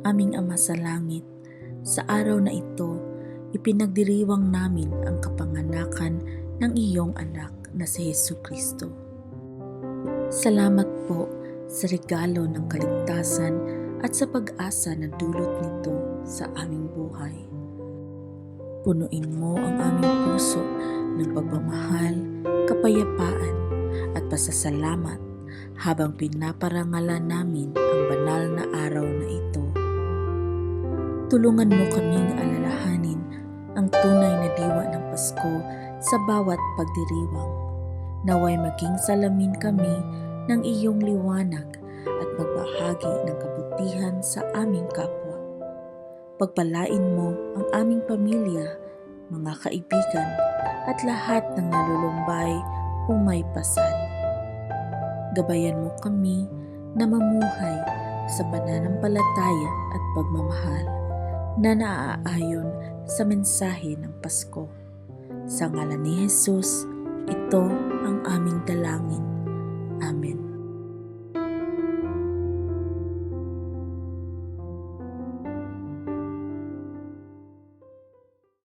Aming Ama sa Langit, sa araw na ito, ipinagdiriwang namin ang kapanganakan ng iyong anak na si Yesu Kristo. Salamat po sa regalo ng kaligtasan at sa pag-asa na dulot nito sa aming buhay. Punuin mo ang aming puso ng pagmamahal, kapayapaan at pasasalamat habang pinaparangalan namin ang banal Tulungan mo kaming alalahanin ang tunay na diwa ng Pasko sa bawat pagdiriwang. Naway maging salamin kami ng iyong liwanag at magbahagi ng kabutihan sa aming kapwa. Pagpalain mo ang aming pamilya, mga kaibigan at lahat ng nalulumbay o may pasad. Gabayan mo kami na mamuhay sa pananampalataya at pagmamahal na naaayon sa mensahe ng Pasko. Sa ngalan ni Jesus, ito ang aming.